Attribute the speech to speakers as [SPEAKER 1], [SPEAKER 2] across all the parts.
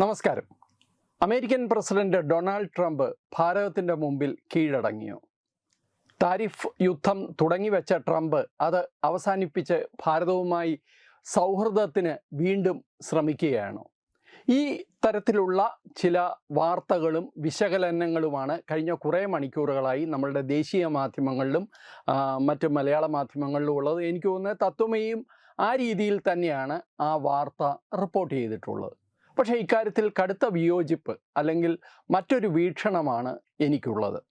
[SPEAKER 1] നമസ്കാരം. American president Donald Trump ഭാരതത്തിന്റെ മുമ്പിൽ കീഴടങ്ങിയോ? താരിഫ് യുദ്ധം തുടങ്ങിവെച്ച ട്രംപ് അത് അവസാനിപ്പിച്ച് ഭാരതവുമായി സൗഹൃദത്തിന് വീണ്ടും ശ്രമിക്കുകയാണ്? ഈ തരത്തിലുള്ള ചില വാർത്തകളും വിശകലനങ്ങളുമാണ് കഴിഞ്ഞ കുറേ മണിക്കൂറുകളായി നമ്മളുടെ ദേശീയ മാധ്യമങ്ങളിലും മറ്റ് മലയാള മാധ്യമങ്ങളിലും ഉള്ളത്. എനിക്ക് തോന്നുന്നത് തത്വമയും ആ രീതിയിൽ തന്നെയാണ് ആ വാർത്ത റിപ്പോർട്ട് ചെയ്തിട്ടുള്ളത്. പക്ഷേ ഇക്കാര്യത്തിൽ കടുത്ത വിയോജിപ്പ് അല്ലെങ്കിൽ മറ്റൊരു വീക്ഷണമാണ് എനിക്കുള്ളത്.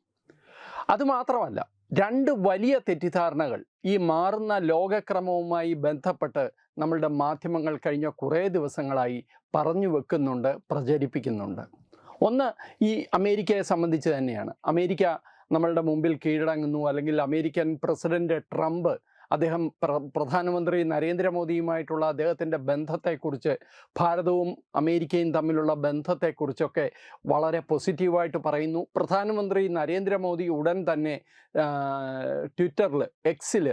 [SPEAKER 1] അതുമാത്രമല്ല രണ്ട് വലിയ തെറ്റിദ്ധാരണകൾ ഈ മാറുന്ന ലോകക്രമവുമായി ബന്ധപ്പെട്ട് നമ്മളുടെ മാധ്യമങ്ങൾ കഴിഞ്ഞ കുറേ ദിവസങ്ങളായി പറഞ്ഞു വെക്കുന്നുണ്ട് പ്രചരിപ്പിക്കുന്നുണ്ട്. ഒന്ന് ഈ അമേരിക്കയെ സംബന്ധിച്ച് തന്നെയാണ്. അമേരിക്ക നമ്മളുടെ മുമ്പിൽ കീഴടങ്ങുന്നു അല്ലെങ്കിൽ അമേരിക്കൻ പ്രസിഡന്റ് ട്രംപ് അദ്ദേഹം പ്ര പ്രധാനമന്ത്രി നരേന്ദ്രമോദിയുമായിട്ടുള്ള അദ്ദേഹത്തിന്റെ ബന്ധത്തെക്കുറിച്ച് ഭാരതവും അമേരിക്കയും തമ്മിലുള്ള ബന്ധത്തെക്കുറിച്ചൊക്കെ വളരെ പോസിറ്റീവായിട്ട് പറയുന്നു. പ്രധാനമന്ത്രി നരേന്ദ്രമോദി ഉടൻ തന്നെ ട്വിറ്ററിൽ എക്സിൽ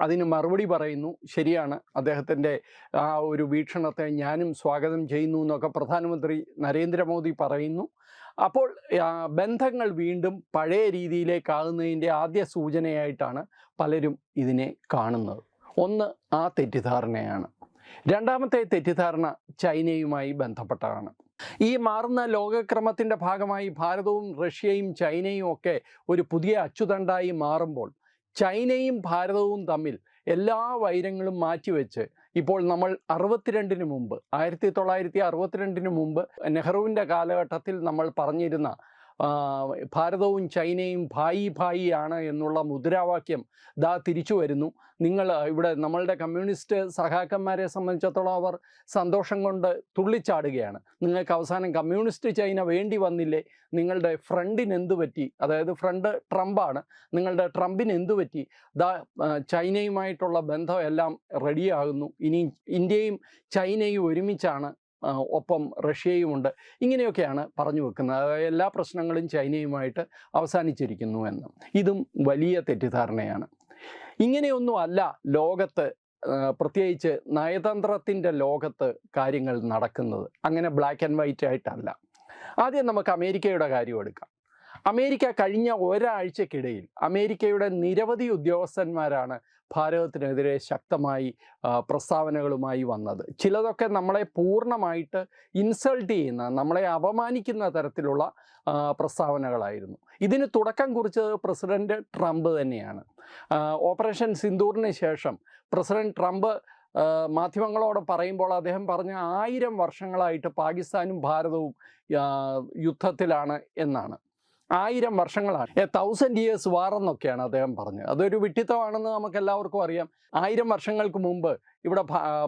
[SPEAKER 1] അതിന് മറുപടി പറയുന്നു. ശരിയാണ്. അദ്ദേഹത്തിന്റെ ആ ഒരു വീക്ഷണത്തെ ഞാനും സ്വാഗതം ചെയ്യുന്നു എന്നൊക്കെ പ്രധാനമന്ത്രി നരേന്ദ്രമോദി പറയുന്നു. അപ്പോൾ ബന്ധങ്ങൾ വീണ്ടും പഴയ രീതിയിലേക്കാകുന്നതിന്റെ ആദ്യ സൂചനയായിട്ടാണ് പലരും ഇതിനെ കാണുന്നത്. ഒന്ന് ആ തെറ്റിദ്ധാരണയാണ്. രണ്ടാമത്തെ തെറ്റിദ്ധാരണ ചൈനയുമായി ബന്ധപ്പെട്ടതാണ്. ഈ മാറുന്ന ലോകക്രമത്തിന്റെ ഭാഗമായി ഭാരതവും റഷ്യയും ചൈനയും ഒക്കെ ഒരു പുതിയ അച്ചുതണ്ടായി മാറുമ്പോൾ ചൈനയും ഭാരതവും തമ്മിൽ എല്ലാ വൈരങ്ങളും മാറ്റിവെച്ച് ഇപ്പോൾ നമ്മൾ അറുപത്തിരണ്ടിന് മുമ്പ് ആയിരത്തി തൊള്ളായിരത്തി അറുപത്തിരണ്ടിന് മുമ്പ് നെഹ്റുവിന്റെ കാലഘട്ടത്തിൽ നമ്മൾ പറഞ്ഞിരുന്ന ഭാരതവും ചൈനയും ഭായി ഭായി ആണ് എന്നുള്ള മുദ്രാവാക്യം ദാ തിരിച്ചു വരുന്നു. നിങ്ങൾ ഇവിടെ നമ്മളുടെ കമ്മ്യൂണിസ്റ്റ് സഹാക്കന്മാരെ സംബന്ധിച്ചിടത്തോളം അവർ സന്തോഷം കൊണ്ട് തുള്ളിച്ചാടുകയാണ്. നിങ്ങൾക്ക് അവസാനം കമ്മ്യൂണിസ്റ്റ് ചൈന വേണ്ടി വന്നില്ലേ? നിങ്ങളുടെ ഫ്രണ്ടിന് എന്തു പറ്റി? അതായത് ഫ്രണ്ട് ട്രംപാണ് നിങ്ങളുടെ ട്രംപിന് എന്തു പറ്റി? ദാ ചൈനയുമായിട്ടുള്ള ബന്ധം എല്ലാം റെഡിയാകുന്നു ഇനി ഇന്ത്യയും ചൈനയും ഒരുമിച്ചാണ് ഒപ്പം റഷ്യയുമുണ്ട്. ഇങ്ങനെയൊക്കെയാണ് പറഞ്ഞു വെക്കുന്നത്. എല്ലാ പ്രശ്നങ്ങളും ചൈനയുമായിട്ട് അവസാനിച്ചിരിക്കുന്നു എന്ന്. ഇതും വലിയ തെറ്റിദ്ധാരണയാണ്. ഇങ്ങനെയൊന്നും അല്ല ലോകത്ത് പ്രത്യേകിച്ച് നയതന്ത്രത്തിന്റെ ലോകത്ത് കാര്യങ്ങൾ നടക്കുന്നത്. അങ്ങനെ ബ്ലാക്ക് ആൻഡ് വൈറ്റ് ആയിട്ടല്ല. ആദ്യം നമുക്ക് അമേരിക്കയുടെ കാര്യം എടുക്കാം. അമേരിക്ക കഴിഞ്ഞ ഒരാഴ്ചക്കിടയിൽ അമേരിക്കയുടെ നിരവധി ഉദ്യോഗസ്ഥന്മാരാണ് ഭാരതത്തിനെതിരെ ശക്തമായി പ്രസ്താവനകളുമായി വന്നത്. ചിലതൊക്കെ നമ്മളെ പൂർണമായിട്ട് ഇൻസൾട്ട് ചെയ്യുന്ന നമ്മളെ അപമാനിക്കുന്ന തരത്തിലുള്ള പ്രസ്താവനകളായിരുന്നു. ഇതിന് തുടക്കം കുറിച്ചത് പ്രസിഡന്റ് ട്രംപ് തന്നെയാണ്. ഓപ്പറേഷൻ സിന്ദൂറിന് ശേഷം പ്രസിഡന്റ് ട്രംപ് മാധ്യമങ്ങളോട് പറയുമ്പോൾ അദ്ദേഹം പറഞ്ഞ ആയിരം വർഷങ്ങളായിട്ട് പാകിസ്ഥാനും ഭാരതവും യുദ്ധത്തിലാണ് എന്നാണ്. ആയിരം വർഷങ്ങളാണ്. എ തൗസൻഡ് ഇയേഴ്സ് വാർ എന്നൊക്കെയാണ് അദ്ദേഹം പറഞ്ഞത്. അതൊരു വിട്ടിത്തമാണെന്ന് നമുക്ക് എല്ലാവർക്കും അറിയാം. ആയിരം വർഷങ്ങൾക്ക് മുമ്പ് ഇവിടെ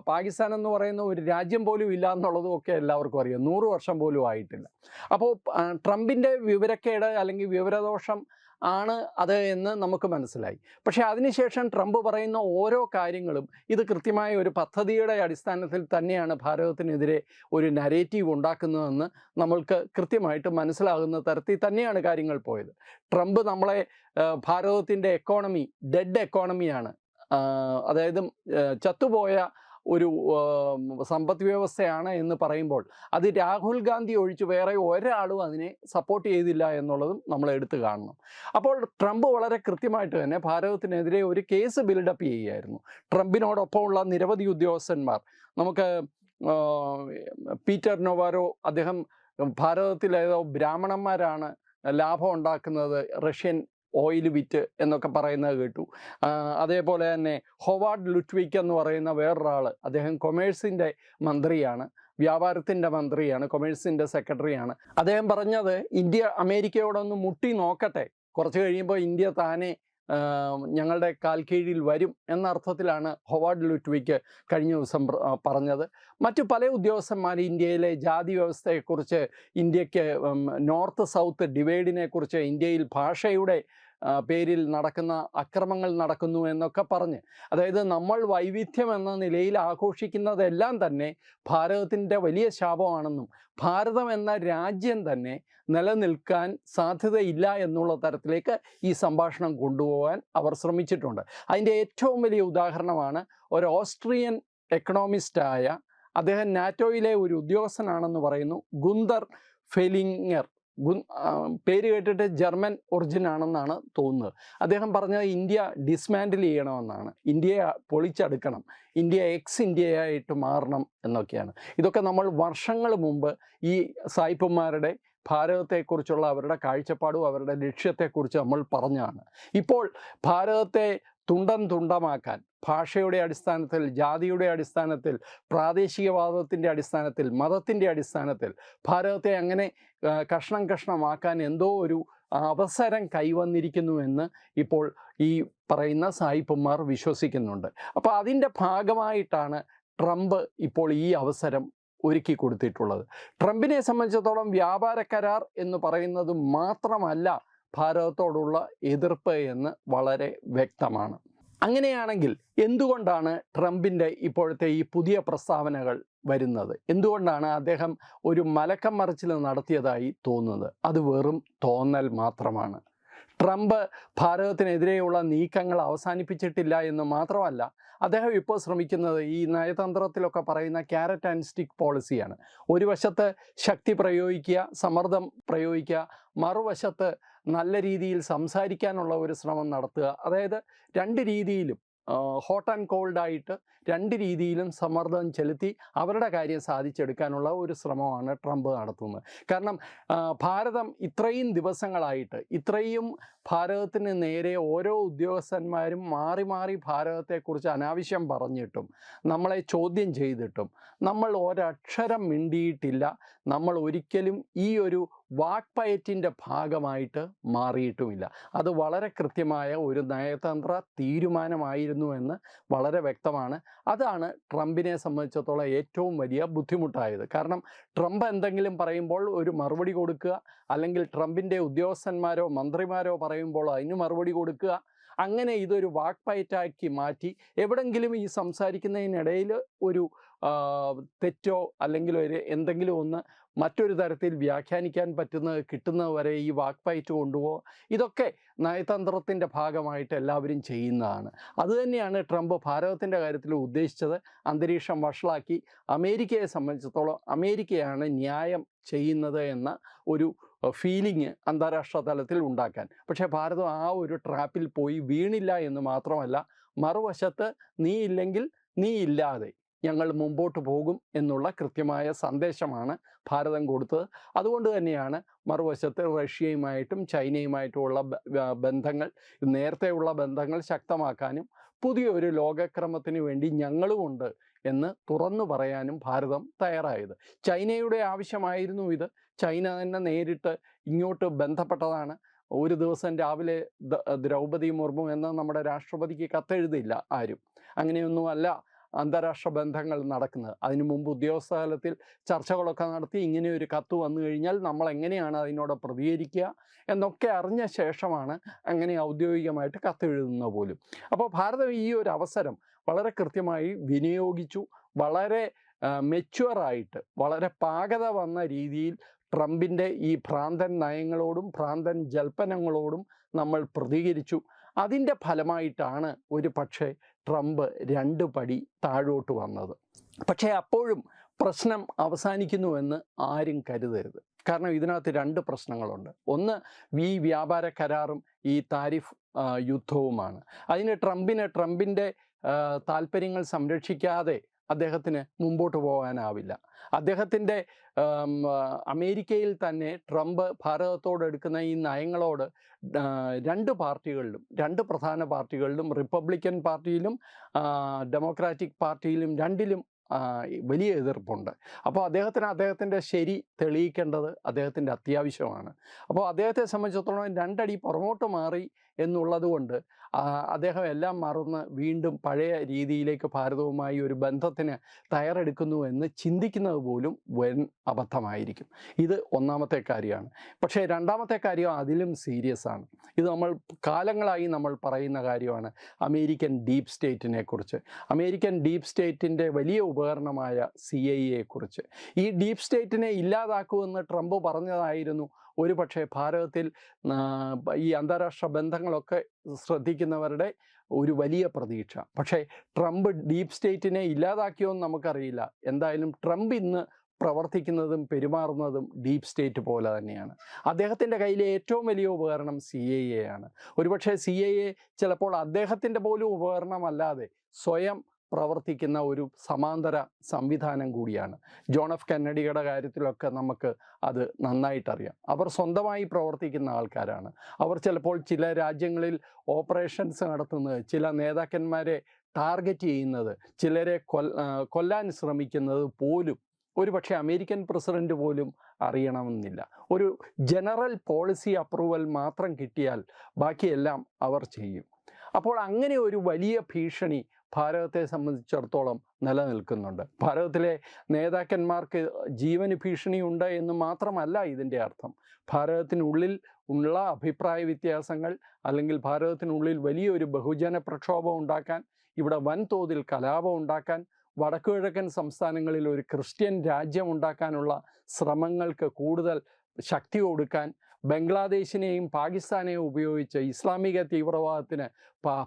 [SPEAKER 1] പാകിസ്ഥാൻ എന്ന് പറയുന്ന ഒരു രാജ്യം പോലും ഇല്ല എന്നുള്ളതും ഒക്കെ എല്ലാവർക്കും അറിയാം. നൂറ് വർഷം പോലും ആയിട്ടില്ല. അപ്പോൾ ട്രംപിന്റെ വിവരക്കേട് അല്ലെങ്കിൽ വിവരദോഷം ആണ് അത് എന്ന് നമുക്ക് മനസ്സിലായി. പക്ഷേ അതിനുശേഷം ട്രംപ് പറയുന്ന ഓരോ കാര്യങ്ങളും ഇത് കൃത്യമായ ഒരു പദ്ധതിയുടെ അടിസ്ഥാനത്തിൽ തന്നെയാണ് ഭാരതത്തിനെതിരെ ഒരു നരേറ്റീവ് ഉണ്ടാക്കുന്നതെന്ന് നമ്മൾക്ക് കൃത്യമായിട്ട് മനസ്സിലാകുന്ന തരത്തിൽ തന്നെയാണ് കാര്യങ്ങൾ പോയത്. ട്രംപ് നമ്മളെ ഭാരതത്തിന്റെ എക്കോണമി ഡെഡ് എക്കോണമിയാണ് അതായത് ചത്തുപോയ ഒരു സമ്പദ് വ്യവസ്ഥയാണ് എന്ന് പറയുമ്പോൾ അത് രാഹുൽ ഗാന്ധി ഒഴിച്ച് വേറെ ഒരാളും അതിനെ സപ്പോർട്ട് ചെയ്തില്ല എന്നുള്ളതും നമ്മൾ എടുത്തു കാണണം. അപ്പോൾ ട്രംപ് വളരെ കൃത്യമായിട്ട് തന്നെ ഭാരതത്തിനെതിരെ ഒരു കേസ് ബിൽഡപ്പ് ചെയ്യുകയായിരുന്നു. ട്രംപിനോടൊപ്പമുള്ള നിരവധി ഉദ്യോഗസ്ഥന്മാർ. നമുക്ക് പീറ്റർ നൊവാരോ അദ്ദേഹം ഭാരതത്തിലേതോ ബ്രാഹ്മണന്മാരാണ് ലാഭം ഉണ്ടാക്കുന്നത് റഷ്യൻ ഓയിൽ വിറ്റ് എന്നൊക്കെ പറയുന്നത് കേട്ടു. അതേപോലെ തന്നെ ഹൊവാർഡ് ലുട്വിക് എന്ന് പറയുന്ന വേറൊരാൾ അദ്ദേഹം കൊമേഴ്സിന്റെ മന്ത്രിയാണ് വ്യാപാരത്തിന്റെ മന്ത്രിയാണ് കൊമേഴ്സിന്റെ സെക്രട്ടറിയാണ്. അദ്ദേഹം പറഞ്ഞത് ഇന്ത്യ അമേരിക്കയോടൊന്ന് മുട്ടി നോക്കട്ടെ. കുറച്ച് കഴിയുമ്പോൾ ഇന്ത്യ താനെ ഞങ്ങളുടെ കാൽ കീഴിൽ വരും എന്ന അർത്ഥത്തിലാണ് ഹൊവാർഡ് ലുറ്റ്വിക്ക് കഴിഞ്ഞ ദിവസം പറഞ്ഞത്. മറ്റു പല ഉദ്യോഗസ്ഥന്മാർ ഇന്ത്യയിലെ ജാതി വ്യവസ്ഥയെക്കുറിച്ച് ഇന്ത്യയ്ക്ക് നോർത്ത് സൗത്ത് ഡിവൈഡിനെക്കുറിച്ച് ഇന്ത്യയിൽ ഭാഷയുടെ പേരിൽ നടക്കുന്ന അക്രമങ്ങൾ നടക്കുന്നു എന്നൊക്കെ പറഞ്ഞ്. അതായത് നമ്മൾ വൈവിധ്യം എന്ന നിലയിൽ ആഘോഷിക്കുന്നതെല്ലാം തന്നെ ഭാരതത്തിന്റെ വലിയ ശാപമാണെന്നും ഭാരതം എന്ന രാജ്യം തന്നെ നിലനിൽക്കാൻ സാധ്യതയില്ല എന്നുള്ള തരത്തിലേക്ക് ഈ സംഭാഷണം കൊണ്ടുപോകാൻ അവർ ശ്രമിച്ചിട്ടുണ്ട്. അതിന്റെ ഏറ്റവും വലിയ ഉദാഹരണമാണ് ഒരു ഓസ്ട്രിയൻ എക്കണോമിസ്റ്റായ അദ്ദേഹം നാറ്റോയിലെ ഒരു ഉദ്യോഗസ്ഥനാണെന്ന് പറയുന്നു ഗുന്തർ ഫെലിങ്ങർ പേര് കേട്ടിട്ട് ജർമ്മൻ ഒറിജിൻ ആണെന്നാണ് തോന്നുന്നത്. അദ്ദേഹം പറഞ്ഞത് ഇന്ത്യ ഡിസ്മാൻഡിൽ ചെയ്യണമെന്നാണ്. ഇന്ത്യയെ പൊളിച്ചെടുക്കണം. ഇന്ത്യ എക്സ് ഇന്ത്യയായിട്ട് മാറണം എന്നൊക്കെയാണ്. ഇതൊക്കെ നമ്മൾ വർഷങ്ങൾ മുമ്പ് ഈ സായിപ്പന്മാരുടെ ഭാരതത്തെക്കുറിച്ചുള്ള അവരുടെ കാഴ്ചപ്പാടും അവരുടെ ലക്ഷ്യത്തെക്കുറിച്ച് നമ്മൾ പറഞ്ഞതാണ്. ഇപ്പോൾ ഭാരതത്തെ തുണ്ടം തുണ്ടമാക്കാൻ ഭാഷയുടെ അടിസ്ഥാനത്തിൽ ജാതിയുടെ അടിസ്ഥാനത്തിൽ പ്രാദേശികവാദത്തിന്റെ അടിസ്ഥാനത്തിൽ മതത്തിന്റെ അടിസ്ഥാനത്തിൽ ഭാരതത്തെ അങ്ങനെ കഷ്ണം കഷ്ണമാക്കാൻ എന്തോ ഒരു അവസരം കൈവന്നിരിക്കുന്നുവെന്ന് ഇപ്പോൾ ഈ പറയുന്ന സായിപ്പന്മാർ വിശ്വസിക്കുന്നുണ്ട്. അപ്പോൾ അതിന്റെ ഭാഗമായിട്ടാണ് ട്രംപ് ഇപ്പോൾ ഈ അവസരം ഒരുക്കി കൊടുത്തിട്ടുള്ളത്. ട്രംപിനെ സംബന്ധിച്ചിടത്തോളം വ്യാപാര കരാർ എന്ന് പറയുന്നത് മാത്രമല്ല ഭാരതത്തോടുള്ള എതിർപ്പ് എന്ന് വളരെ വ്യക്തമാണ്. അങ്ങനെയാണെങ്കിൽ എന്തുകൊണ്ടാണ് ട്രംപിന്റെ ഇപ്പോഴത്തെ ഈ പുതിയ പ്രസ്താവനകൾ വരുന്നത്? എന്തുകൊണ്ടാണ് അദ്ദേഹം ഒരു മലക്കം മറിച്ചിൽ നടത്തിയതായി തോന്നുന്നത്? അത് വെറും തോന്നൽ മാത്രമാണ്. ട്രംപ് ഭാരതത്തിനെതിരെയുള്ള നീക്കങ്ങൾ അവസാനിപ്പിച്ചിട്ടില്ല എന്ന് മാത്രമല്ല അദ്ദേഹം ഇപ്പോൾ ശ്രമിക്കുന്നത് ഈ നയതന്ത്രത്തിലൊക്കെ പറയുന്ന ക്യാരറ്റ് ആൻഡ് സ്റ്റിക്ക് പോളിസിയാണ്. ഒരു വശത്ത് ശക്തി പ്രയോഗിക്കുക സമ്മർദ്ദം പ്രയോഗിക്കുക മറുവശത്ത് നല്ല രീതിയിൽ സംസാരിക്കാനുള്ള ഒരു ശ്രമം നടത്തുക. അതായത് രണ്ട് രീതിയിലും ഹോട്ട് ആൻഡ് കോൾഡ് ആയിട്ട് രണ്ട് രീതിയിലും സമ്മർദ്ദം ചെലുത്തി അവരുടെ കാര്യം സാധിച്ചെടുക്കാനുള്ള ഒരു ശ്രമമാണ് ട്രംപ് നടത്തുന്നത്. കാരണം ഭാരതം ഇത്രയും ദിവസങ്ങളായിട്ട് ഇത്രയും ഭാരതത്തിന് നേരെ ഓരോ ഉദ്യോഗസ്ഥന്മാരും മാറി മാറി ഭാരതത്തെക്കുറിച്ച് അനാവശ്യം പറഞ്ഞിട്ടും നമ്മളെ ചോദ്യം ചെയ്തിട്ടും നമ്മൾ ഒരക്ഷരം മിണ്ടിയിട്ടില്ല. നമ്മൾ ഒരിക്കലും ഈ ഒരു വാക്പയറ്റിന്റെ ഭാഗമായിട്ട് മാറിയിട്ടുമില്ല. അത് വളരെ കൃത്യമായ ഒരു നയതന്ത്ര തീരുമാനമായിരുന്നു എന്ന് വളരെ വ്യക്തമാണ്. അതാണ് ട്രംപിനെ സംബന്ധിച്ചിടത്തോളം ഏറ്റവും വലിയ ബുദ്ധിമുട്ടായത്. കാരണം ട്രംപ് എന്തെങ്കിലും പറയുമ്പോൾ ഒരു മറുപടി കൊടുക്കുക അല്ലെങ്കിൽ ട്രംപിന്റെ ഉദ്യോഗസ്ഥന്മാരോ മന്ത്രിമാരോ പറയുമ്പോൾ അതിന് മറുപടി കൊടുക്കുക അങ്ങനെ ഇതൊരു വാക്പയറ്റാക്കി മാറ്റി എവിടെങ്കിലും ഈ സംസാരിക്കുന്നതിനിടയിൽ ഒരു തെറ്റോ അല്ലെങ്കിൽ ഒരു എന്തെങ്കിലും ഒന്ന് മറ്റൊരു തരത്തിൽ വ്യാഖ്യാനിക്കാൻ പറ്റുന്ന കിട്ടുന്നത് വരെ ഈ വാക്പയറ്റ് കൊണ്ടുപോകുക ഇതൊക്കെ നയതന്ത്രത്തിന്റെ ഭാഗമായിട്ട് എല്ലാവരും ചെയ്യുന്നതാണ്. അതുതന്നെയാണ് ട്രംപ് ഭാരതത്തിന്റെ കാര്യത്തിൽ ഉദ്ദേശിച്ചത്. അന്തരീക്ഷം വഷളാക്കി. അമേരിക്കയെ സംബന്ധിച്ചിടത്തോളം അമേരിക്കയാണ് ന്യായം ചെയ്യുന്നത് എന്ന ഒരു ഫീലിംഗ് അന്താരാഷ്ട്ര തലത്തിൽ ഉണ്ടാക്കാൻ. പക്ഷേ ഭാരതം ആ ഒരു ട്രാപ്പിൽ പോയി വീണില്ല എന്ന് മാത്രമല്ല മറുവശത്ത് നീ ഇല്ലെങ്കിൽ നീ ഇല്ലാതെ. ഞങ്ങൾ മുമ്പോട്ട് പോകും എന്നുള്ള കൃത്യമായ സന്ദേശമാണ് ഭാരതം കൊടുത്തത്. അതുകൊണ്ട് തന്നെയാണ് മറുവശത്ത് റഷ്യയുമായിട്ടും ചൈനയുമായിട്ടുമുള്ള ബന്ധങ്ങൾ നേരത്തെയുള്ള ബന്ധങ്ങൾ ശക്തമാക്കാനും പുതിയൊരു ലോകക്രമത്തിന് വേണ്ടി ഞങ്ങളുമുണ്ട് എന്ന് തുറന്നു പറയാനും ഭാരതം തയ്യാറായത്. ചൈനയുടെ ആവശ്യമായിരുന്നു ഇത്. ചൈന തന്നെ നേരിട്ട് ഇങ്ങോട്ട് ബന്ധപ്പെട്ടതാണ്. ഒരു ദിവസം രാവിലെ ദ്രൗപദി മുർമു എന്ന് നമ്മുടെ രാഷ്ട്രപതിക്ക് കത്തെഴുതില്ല ആരും. അങ്ങനെയൊന്നുമല്ല. അന്താരാഷ്ട്ര ബന്ധങ്ങൾ നടക്കുന്നത്. അതിനു മുമ്പ് ഉദ്യോഗസ്ഥ തലത്തിൽ ചർച്ചകളൊക്കെ നടത്തി ഇങ്ങനെ ഒരു കത്ത് വന്നു കഴിഞ്ഞാൽ നമ്മൾ എങ്ങനെയാണ് അതിനോട് പ്രതികരിക്കുക എന്നൊക്കെ അറിഞ്ഞ ശേഷമാണ് അങ്ങനെ ഔദ്യോഗികമായിട്ട് കത്തെഴുതുന്നത് പോലും. അപ്പോൾ ഭാരതം ഈ ഒരു അവസരം വളരെ കൃത്യമായി വിനിയോഗിച്ചു. വളരെ മെച്വറായിട്ട് വളരെ പാകത വന്ന രീതിയിൽ ട്രംപിന്റെ ഈ ഭ്രാന്തൻ നയങ്ങളോടും ഭ്രാന്തൻ ജൽപ്പനങ്ങളോടും നമ്മൾ പ്രതികരിച്ചു. അതിന്റെ ഫലമായിട്ടാണ് ഒരു പക്ഷേ ട്രംപ് രണ്ട് പടി താഴോട്ട് വന്നത്. പക്ഷേ അപ്പോഴും പ്രശ്നം അവസാനിക്കുന്നുവെന്ന് ആരും കരുതരുത്. കാരണം ഇതിനകത്ത് രണ്ട് പ്രശ്നങ്ങളുണ്ട്. ഒന്ന് ഈ വ്യാപാര കരാറും ഈ താരിഫ് യുദ്ധവുമാണ്. അതിന് ട്രംപിന് ട്രംപിന്റെ താല്പര്യങ്ങൾ സംരക്ഷിക്കാതെ അദ്ദേഹത്തിന് മുമ്പോട്ട് പോകാനാവില്ല. അദ്ദേഹത്തിന്റെ അമേരിക്കയിൽ തന്നെ ട്രംപ് ഭാരതത്തോട് എടുക്കുന്ന ഈ നയങ്ങളോട് രണ്ട് പാർട്ടികളിലും രണ്ട് പ്രധാന പാർട്ടികളിലും റിപ്പബ്ലിക്കൻ പാർട്ടിയിലും ഡെമോക്രാറ്റിക് പാർട്ടിയിലും രണ്ടിലും വലിയ എതിർപ്പുണ്ട്. അപ്പോൾ അദ്ദേഹത്തിന് അദ്ദേഹത്തിന്റെ ശരി തെളിയിക്കേണ്ടത് അദ്ദേഹത്തിന്റെ അത്യാവശ്യമാണ്. അപ്പോൾ അദ്ദേഹത്തെ സംബന്ധിച്ചിടത്തോളം രണ്ടടി പുറമോട്ട് മാറി എന്നുള്ളതുകൊണ്ട് അദ്ദേഹം എല്ലാം മറന്ന് വീണ്ടും പഴയ രീതിയിലേക്ക് ഭാരതവുമായി ഒരു ബന്ധത്തിന് തയ്യാറെടുക്കുന്നു എന്ന് ചിന്തിക്കുന്നത് പോലും വൻ അബദ്ധമായിരിക്കും. ഇത് ഒന്നാമത്തെ കാര്യമാണ്. പക്ഷേ രണ്ടാമത്തെ കാര്യം അതിലും സീരിയസ് ആണ്. ഇത് നമ്മൾ കാലങ്ങളായി നമ്മൾ പറയുന്ന കാര്യമാണ് അമേരിക്കൻ ഡീപ് സ്റ്റേറ്റിനെ കുറിച്ച്. അമേരിക്കൻ ഡീപ് സ്റ്റേറ്റിന്റെ വലിയ ഉപകരണമായ സി ഐ കുറിച്ച് ഈ ഡീപ് സ്റ്റേറ്റിനെ ഇല്ലാതാക്കുമെന്ന് ട്രംപ് പറഞ്ഞതായിരുന്നു. ഒരു പക്ഷേ ഭാരതത്തിൽ ഈ അന്താരാഷ്ട്ര ബന്ധങ്ങളൊക്കെ ശ്രദ്ധിക്കുന്നവരുടെ ഒരു വലിയ പ്രതീക്ഷ. പക്ഷേ ട്രംപ് ഡീപ് സ്റ്റേറ്റിനെ ഇല്ലാതാക്കിയോ എന്ന് നമുക്കറിയില്ല. എന്തായാലും ട്രംപ് ഇന്ന് പ്രവർത്തിക്കുന്നതും പെരുമാറുന്നതും ഡീപ് സ്റ്റേറ്റ് പോലെ തന്നെയാണ്. അദ്ദേഹത്തിന്റെ കയ്യിലെ ഏറ്റവും വലിയ ഉപകരണം സി ഐ എ ആണ്. ഒരുപക്ഷെ സി ഐ എ ചിലപ്പോൾ അദ്ദേഹത്തിന്റെ പോലും ഉപകരണമല്ലാതെ സ്വയം പ്രവർത്തിക്കുന്ന ഒരു സമാന്തര സംവിധാനം കൂടിയാണ്. ജോൺ എഫ് കെന്നഡിയുടെ കാര്യത്തിലൊക്കെ നമുക്ക് അത് നന്നായിട്ടറിയാം. അവർ സ്വന്തമായി പ്രവർത്തിക്കുന്ന ആൾക്കാരാണ്. അവർ ചിലപ്പോൾ ചില രാജ്യങ്ങളിൽ ഓപ്പറേഷൻസ് നടത്തുന്നത് ചില നേതാക്കന്മാരെ ടാർഗറ്റ് ചെയ്യുന്നത് ചിലരെ കൊല്ലാൻ ശ്രമിക്കുന്നത് പോലും ഒരുപക്ഷെ അമേരിക്കൻ പ്രസിഡന്റ് പോലും അറിയണമെന്നില്ല. ഒരു ജനറൽ പോളിസി അപ്രൂവൽ മാത്രം കിട്ടിയാൽ ബാക്കിയെല്ലാം അവർ ചെയ്യും. അപ്പോൾ അങ്ങനെ ഒരു വലിയ ഭീഷണി ഭാരതത്തെ സംബന്ധിച്ചിടത്തോളം നിലനിൽക്കുന്നുണ്ട്. ഭാരതത്തിലെ നേതാക്കന്മാർക്ക് ജീവന് ഭീഷണിയുണ്ട് എന്ന് മാത്രമല്ല ഇതിന്റെ അർത്ഥം. ഭാരതത്തിനുള്ളിൽ ഉള്ള അഭിപ്രായ വ്യത്യാസങ്ങൾ അല്ലെങ്കിൽ ഭാരതത്തിനുള്ളിൽ വലിയൊരു ബഹുജന പ്രക്ഷോഭം ഉണ്ടാക്കാൻ ഇവിടെ വൻതോതിൽ കലാപം ഉണ്ടാക്കാൻ വടക്കുകിഴക്കൻ സംസ്ഥാനങ്ങളിൽ ഒരു ക്രിസ്ത്യൻ രാജ്യം ഉണ്ടാക്കാനുള്ള ശ്രമങ്ങൾക്ക് കൂടുതൽ ശക്തി കൊടുക്കാൻ ബംഗ്ലാദേശിനെയും പാകിസ്ഥാനെയും ഉപയോഗിച്ച് ഇസ്ലാമിക തീവ്രവാദത്തിന്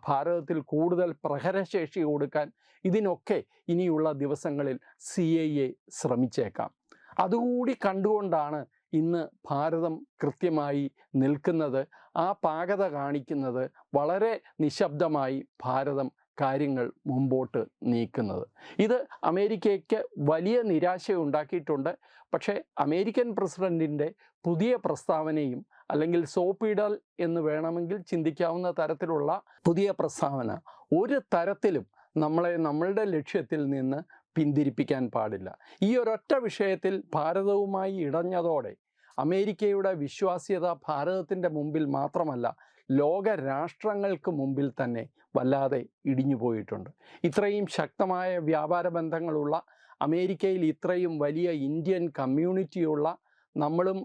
[SPEAKER 1] ഭാരതത്തിൽ കൂടുതൽ പ്രഹരശേഷി കൊടുക്കാൻ ഇതിനൊക്കെ ഇനിയുള്ള ദിവസങ്ങളിൽ സി ഐ എ ശ്രമിച്ചേക്കാം. അതുകൂടി കണ്ടുകൊണ്ടാണ് ഇന്ന് ഭാരതം കൃത്യമായി നിൽക്കുന്നത്. ആ പാകത കാണിക്കുന്നത് വളരെ നിശബ്ദമായി ഭാരതം കാര്യങ്ങൾ മുമ്പോട്ട് നീക്കുന്നത്. ഇത് അമേരിക്കയ്ക്ക് വലിയ നിരാശ ഉണ്ടാക്കിയിട്ടുണ്ട് പക്ഷേ അമേരിക്കൻ പ്രസിഡന്റിന്റെ പുതിയ പ്രസ്താവനയും അല്ലെങ്കിൽ സോപ്പിടൽ എന്ന് വേണമെങ്കിൽ ചിന്തിക്കാവുന്ന തരത്തിലുള്ള പുതിയ പ്രസ്താവന ഒരു തരത്തിലും നമ്മളെ നമ്മളുടെ ലക്ഷ്യത്തിൽ നിന്ന് പിന്തിരിപ്പിക്കാൻ പാടില്ല. ഈ ഒരൊറ്റ വിഷയത്തിൽ ഭാരതവുമായി ഇടഞ്ഞതോടെ അമേരിക്കയുടെ വിശ്വാസ്യത ഭാരതത്തിന്റെ മുമ്പിൽ മാത്രമല്ല ലോക രാഷ്ട്രങ്ങൾക്ക് മുമ്പിൽ തന്നെ വല്ലാതെ ഇടിഞ്ഞു പോയിട്ടുണ്ട്. ഇത്രയും ശക്തമായ വ്യാപാര ബന്ധങ്ങളുള്ള അമേരിക്കയിൽ ഇത്രയും വലിയ ഇന്ത്യൻ കമ്മ്യൂണിറ്റിയുള്ള നമ്മളും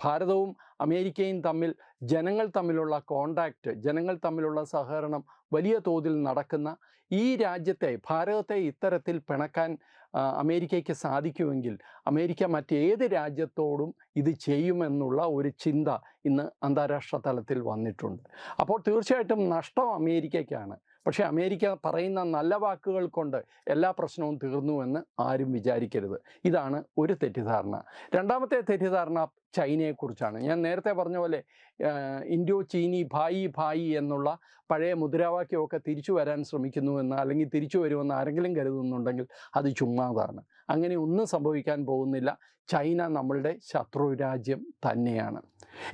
[SPEAKER 1] ഭാരതവും അമേരിക്കയും തമ്മിൽ ജനങ്ങൾ തമ്മിലുള്ള കോണ്ടാക്റ്റ് ജനങ്ങൾ തമ്മിലുള്ള സഹകരണം വലിയ തോതിൽ നടക്കുന്ന ഈ രാജ്യത്തെ ഭാരതത്തെ ഇത്തരത്തിൽ പിണക്കാൻ അമേരിക്കയ്ക്ക് സാധിക്കുമെങ്കിൽ അമേരിക്ക മറ്റേത് രാജ്യത്തോടും ഇത് ചെയ്യുമെന്നുള്ള ഒരു ചിന്ത ഇന്ന് അന്താരാഷ്ട്ര തലത്തിൽ വന്നിട്ടുണ്ട്. അപ്പോൾ തീർച്ചയായിട്ടും നഷ്ടം അമേരിക്കയ്ക്കാണ്. പക്ഷേ അമേരിക്ക പറയുന്ന നല്ല വാക്കുകൾ കൊണ്ട് എല്ലാ പ്രശ്നവും തീർന്നുവെന്ന് ആരും വിചാരിക്കരുത്. ഇതാണ് ഒരു തെറ്റിദ്ധാരണ. രണ്ടാമത്തെ തെറ്റിദ്ധാരണ ചൈനയെക്കുറിച്ചാണ്. ഞാൻ നേരത്തെ പറഞ്ഞ പോലെ ഇൻഡോ ചീനി ഭായി ഭായി എന്നുള്ള പഴയ മുദ്രാവാക്യമൊക്കെ തിരിച്ചു വരാൻ ശ്രമിക്കുന്നുവെന്ന് അല്ലെങ്കിൽ തിരിച്ചു വരുമെന്ന് ആരെങ്കിലും കരുതുന്നുണ്ടെങ്കിൽ അത് ചുമ്മാതാണ്. അങ്ങനെ ഒന്നും സംഭവിക്കാൻ പോകുന്നില്ല. ചൈന നമ്മളുടെ ശത്രു രാജ്യം തന്നെയാണ്.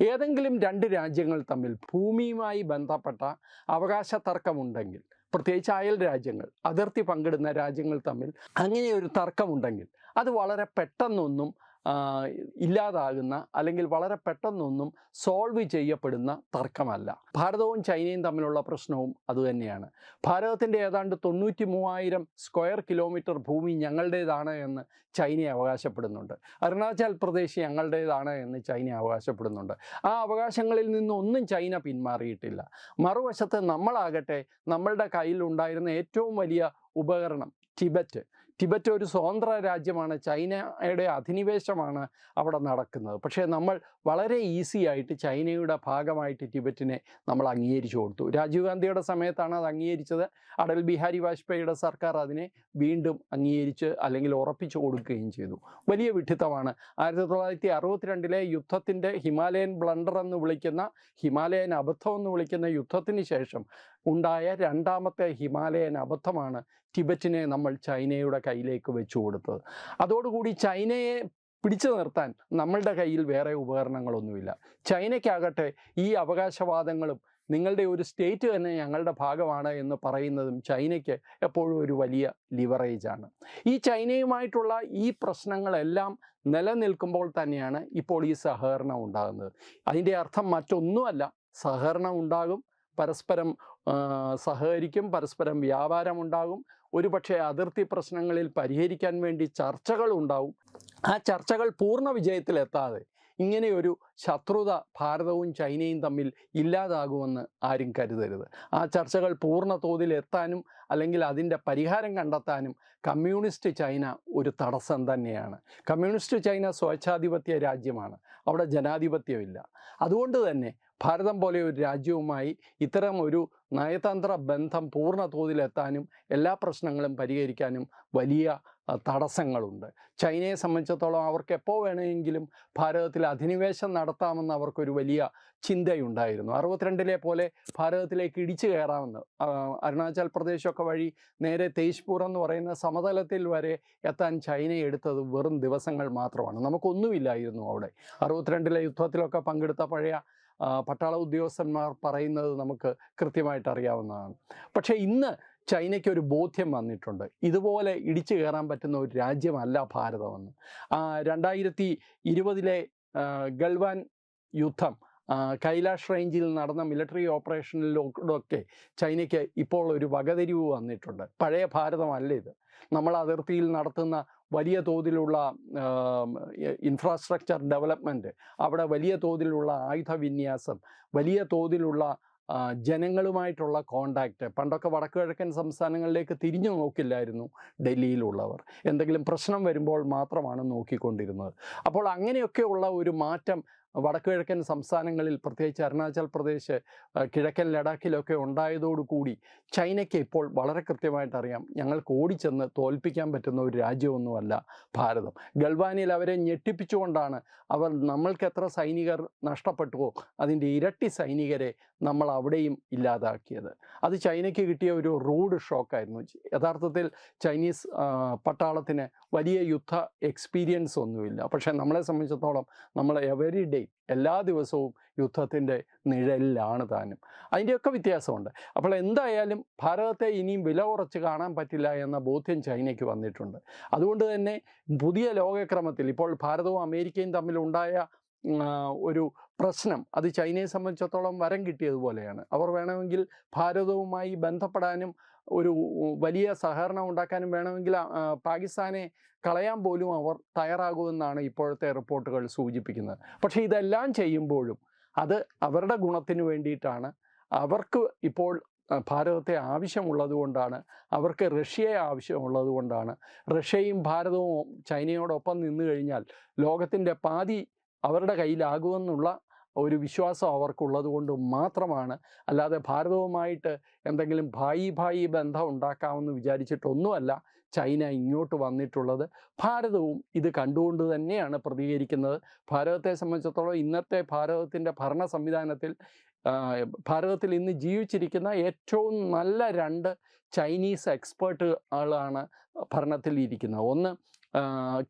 [SPEAKER 1] ഏതെങ്കിലും രണ്ട് രാജ്യങ്ങൾ തമ്മിൽ ഭൂമിയുമായി ബന്ധപ്പെട്ട അവകാശ തർക്കമുണ്ടെങ്കിൽ പ്രത്യേകിച്ച് അയൽ രാജ്യങ്ങൾ അതിർത്തി പങ്കിടുന്ന രാജ്യങ്ങൾ തമ്മിൽ അങ്ങനെ ഒരു തർക്കമുണ്ടെങ്കിൽ അത് വളരെ പെട്ടെന്നൊന്നും ഇല്ലാതാകുന്ന അല്ലെങ്കിൽ വളരെ പെട്ടെന്നൊന്നും സോൾവ് ചെയ്യപ്പെടുന്ന തർക്കമല്ല. ഭാരതവും ചൈനയും തമ്മിലുള്ള പ്രശ്നവും അതുതന്നെയാണ് ഭാരതത്തിന്റെ ഏതാണ്ട് തൊണ്ണൂറ്റി മൂവായിരം സ്ക്വയർ കിലോമീറ്റർ ഭൂമി ഞങ്ങളുടേതാണ് എന്ന് ചൈന അവകാശപ്പെടുന്നുണ്ട്. അരുണാചൽ പ്രദേശ് ഞങ്ങളുടേതാണ് എന്ന് ചൈന അവകാശപ്പെടുന്നുണ്ട്. ആ അവകാശങ്ങളിൽ നിന്നൊന്നും ചൈന പിന്മാറിയിട്ടില്ല. മറുവശത്ത് നമ്മളാകട്ടെ നമ്മളുടെ കയ്യിൽ ഉണ്ടായിരുന്ന ഏറ്റവും വലിയ ഉപകരണം ടിബറ്റ്. ടിബറ്റ് ഒരു സ്വതന്ത്ര രാജ്യമാണ്. ചൈനയുടെ അധിനിവേശമാണ് അവിടെ നടക്കുന്നത്. പക്ഷേ നമ്മൾ വളരെ ഈസി ആയിട്ട് ചൈനയുടെ ഭാഗമായിട്ട് ടിബറ്റിനെ നമ്മൾ അംഗീകരിച്ചു കൊടുത്തു. രാജീവ് ഗാന്ധിയുടെ സമയത്താണ് അത് അംഗീകരിച്ചത്. അടൽ ബിഹാരി വാജ്പേയിയുടെ സർക്കാർ അതിനെ വീണ്ടും അംഗീകരിച്ച് അല്ലെങ്കിൽ ഉറപ്പിച്ചു കൊടുക്കുകയും ചെയ്തു. വലിയ വിഡ്ഢിത്തമാണ്. ആയിരത്തി തൊള്ളായിരത്തി അറുപത്തിരണ്ടിലെ യുദ്ധത്തിന്റെ ഹിമാലയൻ ബ്ലണ്ടർ എന്ന് വിളിക്കുന്ന ഹിമാലയൻ അബദ്ധം എന്ന് വിളിക്കുന്ന യുദ്ധത്തിന് ശേഷം ഉണ്ടായ രണ്ടാമത്തെ ഹിമാലയൻ അബദ്ധമാണ് ടിബറ്റിനെ നമ്മൾ ചൈനയുടെ കയ്യിലേക്ക് വെച്ചു കൊടുത്തത്. അതോടുകൂടി ചൈനയെ പിടിച്ചു നിർത്താൻ നമ്മളുടെ കയ്യിൽ വേറെ ഉപകരണങ്ങളൊന്നുമില്ല. ചൈനയ്ക്കാകട്ടെ ഈ അവകാശവാദങ്ങളും നിങ്ങളുടെ ഒരു സ്റ്റേറ്റ് തന്നെ ഞങ്ങളുടെ ഭാഗമാണ് എന്ന് പറയുന്നതും ചൈനയ്ക്ക് എപ്പോഴും ഒരു വലിയ ലിവറേജാണ്. ഈ ചൈനയുമായിട്ടുള്ള ഈ പ്രശ്നങ്ങളെല്ലാം നിലനിൽക്കുമ്പോൾ തന്നെയാണ് ഇപ്പോൾ ഈ സഹകരണം ഉണ്ടാകുന്നത്. അതിന്റെ അർത്ഥം മറ്റൊന്നുമല്ല. സഹകരണം ഉണ്ടാകും പരസ്പരം സഹകരിക്കും പരസ്പരം വ്യാപാരമുണ്ടാകും. ഒരുപക്ഷെ അതിർത്തി പ്രശ്നങ്ങളിൽ പരിഹരിക്കാൻ വേണ്ടി ചർച്ചകൾ ഉണ്ടാവും. ആ ചർച്ചകൾ പൂർണ വിജയത്തിലെത്താതെ ഇങ്ങനെയൊരു ശത്രുത ഭാരതവും ചൈനയും തമ്മിൽ ഇല്ലാതാകുമെന്ന് ആരും കരുതരുത്. ആ ചർച്ചകൾ പൂർണ തോതിൽ എത്താനും അല്ലെങ്കിൽ അതിന്റെ പരിഹാരം കണ്ടെത്താനും കമ്മ്യൂണിസ്റ്റ് ചൈന ഒരു തടസ്സം തന്നെയാണ്. കമ്മ്യൂണിസ്റ്റ് ചൈന സ്വേച്ഛാധിപത്യ രാജ്യമാണ്. അവിടെ ജനാധിപത്യമില്ല. അതുകൊണ്ട് തന്നെ ഭാരതം പോലെ ഒരു രാജ്യവുമായി ഇത്തരം ഒരു നയതന്ത്ര ബന്ധം പൂർണ തോതിലെത്താനും എല്ലാ പ്രശ്നങ്ങളും പരിഹരിക്കാനും വലിയ തടസ്സങ്ങളുണ്ട്. ചൈനയെ സംബന്ധിച്ചിടത്തോളം അവർക്ക് എപ്പോൾ വേണമെങ്കിലും ഭാരതത്തിൽ അധിനിവേശം നടത്താമെന്ന് അവർക്കൊരു വലിയ ചിന്തയുണ്ടായിരുന്നു. അറുപത്തിരണ്ടിലെ പോലെ ഭാരതത്തിലേക്ക് ഇടിച്ചു കയറാമെന്ന് അരുണാചൽ പ്രദേശൊക്കെ വഴി നേരെ തേജ്പൂർ എന്ന് പറയുന്ന സമതലത്തിൽ വരെ എത്താൻ ചൈന എടുത്തത് വെറും ദിവസങ്ങൾ മാത്രമാണ്. നമുക്കൊന്നുമില്ലായിരുന്നു അവിടെ. അറുപത്തിരണ്ടിലെ യുദ്ധത്തിലൊക്കെ പങ്കെടുത്ത പഴയ പട്ടാള ഉദ്യോഗസ്ഥന്മാർ പറയുന്നത് നമുക്ക് കൃത്യമായിട്ട് അറിയാവുന്നതാണ്. പക്ഷേ ഇന്ന് ചൈനയ്ക്ക് ഒരു ബോധ്യം വന്നിട്ടുണ്ട്. ഇതുപോലെ ഇടിച്ചു കയറാൻ പറ്റുന്ന ഒരു രാജ്യമല്ല ഭാരതമെന്ന്. രണ്ടായിരത്തി ഇരുപതിലെ ഗൾവാൻ യുദ്ധം കൈലാഷ് റേഞ്ചിൽ നടന്ന മിലിറ്ററി ഓപ്പറേഷനിലൊക്കെ ചൈനയ്ക്ക് ഇപ്പോൾ ഒരു വകതിരിവ് വന്നിട്ടുണ്ട്. പഴയ ഭാരതമല്ല ഇത്. നമ്മൾ അതിർത്തിയിൽ നടത്തുന്ന വലിയ തോതിലുള്ള ഇൻഫ്രാസ്ട്രക്ചർ ഡെവലപ്മെന്റ് അവിടെ വലിയ തോതിലുള്ള ആയുധ വിന്യാസം വലിയ തോതിലുള്ള ജനങ്ങളുമായിട്ടുള്ള കോണ്ടാക്റ്റ് പണ്ടൊക്കെ വടക്ക് കിഴക്കൻ സംസ്ഥാനങ്ങളിലേക്ക് തിരിഞ്ഞു നോക്കില്ലായിരുന്നു ഡൽഹിയിലുള്ളവർ. എന്തെങ്കിലും പ്രശ്നം വരുമ്പോൾ മാത്രമാണ് നോക്കിക്കൊണ്ടിരുന്നത്. അപ്പോൾ അങ്ങനെയൊക്കെയുള്ള ഒരു മാറ്റം വടക്ക് കിഴക്കൻ സംസ്ഥാനങ്ങളിൽ പ്രത്യേകിച്ച് അരുണാചൽ പ്രദേശ് കിഴക്കൻ ലഡാക്കിലൊക്കെ ഉണ്ടായതോടുകൂടി ചൈനയ്ക്ക് ഇപ്പോൾ വളരെ കൃത്യമായിട്ട് അറിയാം. ഞങ്ങൾക്ക് ഓടിച്ചെന്ന് തോൽപ്പിക്കാൻ പറ്റുന്ന ഒരു രാജ്യമൊന്നുമല്ല ഭാരതം. ഗൾവാനിൽ അവരെ ഞെട്ടിപ്പിച്ചുകൊണ്ടാണ് അവർ നമ്മൾക്ക് എത്ര സൈനികർ നഷ്ടപ്പെട്ടുവോ അതിന്റെ ഇരട്ടി സൈനികരെ നമ്മൾ അവിടെയും ഇല്ലാതാക്കിയത്. അത് ചൈനയ്ക്ക് കിട്ടിയ ഒരു റൂഡ് ഷോക്കായിരുന്നു. യഥാർത്ഥത്തിൽ ചൈനീസ് പട്ടാളത്തിന് വലിയ യുദ്ധ എക്സ്പീരിയൻസ് ഒന്നുമില്ല. പക്ഷേ നമ്മളെ സംബന്ധിച്ചിടത്തോളം നമ്മൾ എവരി ഡേ എല്ലാ ദിവസവും യുദ്ധത്തിന്റെ നിഴലിലാണ് താനും. അതിന്റെയൊക്കെ വ്യത്യാസമുണ്ട്. അപ്പോൾ എന്തായാലും ഭാരതത്തെ ഇനിയും വില കുറച്ച് കാണാൻ പറ്റില്ല എന്ന ബോധ്യം ചൈനയ്ക്ക് വന്നിട്ടുണ്ട്. അതുകൊണ്ട് തന്നെ പുതിയ ലോകക്രമത്തിൽ ഇപ്പോൾ ഭാരതവും അമേരിക്കയും തമ്മിലുണ്ടായ ഒരു പ്രശ്നം. അത് ചൈനയെ സംബന്ധിച്ചിടത്തോളം വരം കിട്ടിയതുപോലെയാണ് അവർ വേണമെങ്കിൽ ഭാരതവുമായി ബന്ധപ്പെടാനും ഒരു വലിയ സഹകരണം ഉണ്ടാക്കാനും വേണമെങ്കിൽ പാകിസ്ഥാനെ കളയാൻ പോലും അവർ തയ്യാറാകുമെന്നാണ് ഇപ്പോഴത്തെ റിപ്പോർട്ടുകൾ സൂചിപ്പിക്കുന്നത്. പക്ഷേ ഇതെല്ലാം ചെയ്യുമ്പോഴും അത് അവരുടെ ഗുണത്തിന് വേണ്ടിയിട്ടാണ്. അവർക്ക് ഇപ്പോൾ ഭാരതത്തെ ആവശ്യമുള്ളത് കൊണ്ടാണ്. അവർക്ക് റഷ്യയെ ആവശ്യമുള്ളത് കൊണ്ടാണ്. റഷ്യയും ഭാരതവും ചൈനയോടൊപ്പം നിന്നു കഴിഞ്ഞാൽ ലോകത്തിന്റെ പാതി അവരുടെ കയ്യിലാകുമെന്നുള്ള ഒരു വിശ്വാസം അവർക്കുള്ളത് കൊണ്ട് മാത്രമാണ്. അല്ലാതെ ഭാരതവുമായിട്ട് എന്തെങ്കിലും ഭായി ഭായി ബന്ധം ഉണ്ടാക്കാമെന്ന് വിചാരിച്ചിട്ടൊന്നുമല്ല ചൈന ഇങ്ങോട്ട് വന്നിട്ടുള്ളത്. ഭാരതവും ഇത് കണ്ടുകൊണ്ട് തന്നെയാണ് പ്രതികരിക്കുന്നത്. ഭാരതത്തെ സംബന്ധിച്ചിടത്തോളം ഇന്നത്തെ ഭാരതത്തിന്റെ ഭരണ സംവിധാനത്തിൽ ഭാരതത്തിൽ ഇന്ന് ജീവിച്ചിരിക്കുന്ന ഏറ്റവും നല്ല രണ്ട് ചൈനീസ് എക്സ്പേർട്ടുകളാണ് ഭരണത്തിൽ ഇരിക്കുന്നത്. ഒന്ന്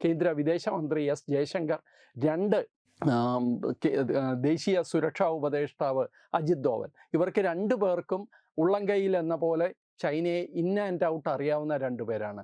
[SPEAKER 1] കേന്ദ്ര വിദേശമന്ത്രി എസ് ജയശങ്കർ. രണ്ട് ദേശീയ സുരക്ഷാ ഉപദേഷ്ടാവ് അജിത് ഡോവൽ. ഇവർക്ക് രണ്ടു പേർക്കും ഉള്ളംകൈയിൽ എന്ന പോലെ ചൈനയെ ഇൻ ആൻഡ് ഔട്ട് അറിയാവുന്ന രണ്ടുപേരാണ്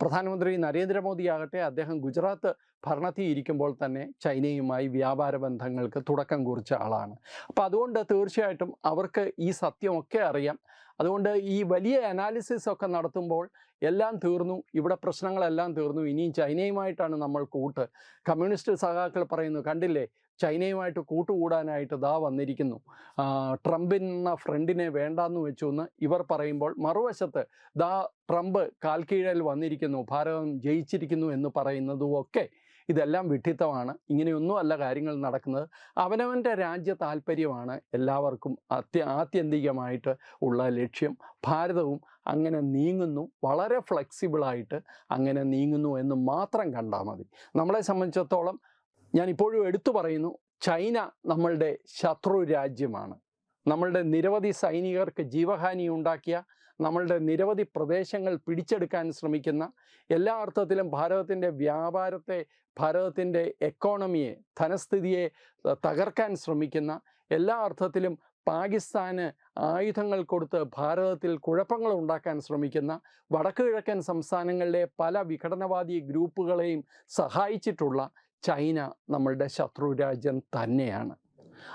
[SPEAKER 1] പ്രധാനമന്ത്രി നരേന്ദ്രമോദി ആകട്ടെ അദ്ദേഹം ഗുജറാത്ത് ഭരണത്തിൽ ഇരിക്കുമ്പോൾ തന്നെ ചൈനയുമായി വ്യാപാര ബന്ധങ്ങൾക്ക് തുടക്കം കുറിച്ച ആളാണ്. അപ്പോൾ അതുകൊണ്ട് തീർച്ചയായിട്ടും അവർക്ക് ഈ സത്യമൊക്കെ അറിയാം. അതുകൊണ്ട് ഈ വലിയ അനാലിസിസ് ഒക്കെ നടത്തുമ്പോൾ എല്ലാം തീർന്നു ഇവിടെ പ്രശ്നങ്ങളെല്ലാം തീർന്നു. ഇനിയും ചൈനയുമായിട്ടാണ് നമ്മൾ കൂട്ട്. കമ്മ്യൂണിസ്റ്റ് സഖാക്കൾ പറയുന്നു കണ്ടില്ലേ ചൈനയുമായിട്ട് കൂട്ടുകൂടാനായിട്ട് ദാ വന്നിരിക്കുന്നു. ട്രംപിന്ന ട്രംപിന് ഫ്രണ്ടിനെ വേണ്ടാന്ന് വെച്ചു എന്ന് ഇവർ പറയുമ്പോൾ മറുവശത്ത് ദാ ട്രംപ് കാൽക്കീഴൽ വന്നിരിക്കുന്നു ഭാരതം ജയിച്ചിരിക്കുന്നു എന്ന് പറയുന്നതുമൊക്കെ ഇതെല്ലാം വിഡ്ഢിത്തമാണ്. ഇങ്ങനെയൊന്നും അല്ല കാര്യങ്ങൾ നടക്കുന്നത്. അവനവന്റെ രാജ്യ താല്പര്യമാണ് എല്ലാവർക്കും അത്യ ആത്യന്തികമായിട്ട് ഉള്ള ലക്ഷ്യം. ഭാരതവും അങ്ങനെ നീങ്ങുന്നു വളരെ ഫ്ലെക്സിബിളായിട്ട് അങ്ങനെ നീങ്ങുന്നു എന്ന് മാത്രം കണ്ടാൽ മതി. നമ്മളെ സംബന്ധിച്ചിടത്തോളം ഞാൻ ഇപ്പോഴും എടുത്തു പറയുന്നു ചൈന നമ്മളുടെ ശത്രു രാജ്യമാണ്. നമ്മളുടെ നിരവധി സൈനികർക്ക് ജീവഹാനി ഉണ്ടാക്കിയ നമ്മളുടെ നിരവധി പ്രദേശങ്ങൾ പിടിച്ചെടുക്കാൻ ശ്രമിക്കുന്ന എല്ലാ അർത്ഥത്തിലും ഭാരതത്തിന്റെ വ്യാപാരത്തെ ഭാരതത്തിന്റെ എക്കോണമിയെ ധനസ്ഥിതിയെ തകർക്കാൻ ശ്രമിക്കുന്ന എല്ലാ അർത്ഥത്തിലും പാകിസ്ഥാന് ആയുധങ്ങൾ കൊടുത്ത് ഭാരതത്തിൽ കുഴപ്പങ്ങൾ ഉണ്ടാക്കാൻ ശ്രമിക്കുന്ന വടക്കു കിഴക്കൻ സംസ്ഥാനങ്ങളിലെ പല വിഘടനവാദി ഗ്രൂപ്പുകളെയും സഹായിച്ചിട്ടുള്ള ചൈന നമ്മളുടെ ശത്രു രാജ്യം തന്നെയാണ്.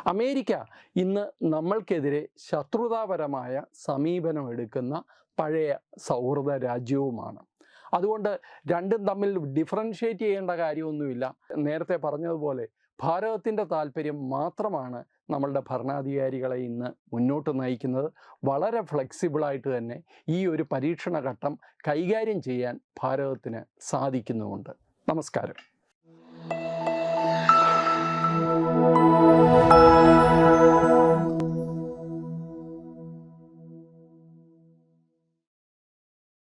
[SPEAKER 1] അമേരിക്ക ഇന്ന് നമ്മൾക്കെതിരെ ശത്രുതാപരമായ സമീപനം എടുക്കുന്ന പഴയ സൗഹൃദ രാജ്യവുമാണ്. അതുകൊണ്ട് രണ്ടും തമ്മിൽ ഡിഫറൻഷ്യേറ്റ് ചെയ്യേണ്ട കാര്യമൊന്നുമില്ല. നേരത്തെ പറഞ്ഞതുപോലെ ഭാരതത്തിന്റെ താല്പര്യം മാത്രമാണ് നമ്മളുടെ ഭരണാധികാരികളെ ഇന്ന് മുന്നോട്ട് നയിക്കുന്നത്. വളരെ ഫ്ലെക്സിബിളായിട്ട് തന്നെ ഈ ഒരു പരീക്ഷണ ഘട്ടം കൈകാര്യം ചെയ്യാൻ ഭാരതത്തിന് സാധിക്കുന്നുമുണ്ട്. നമസ്കാരം. Música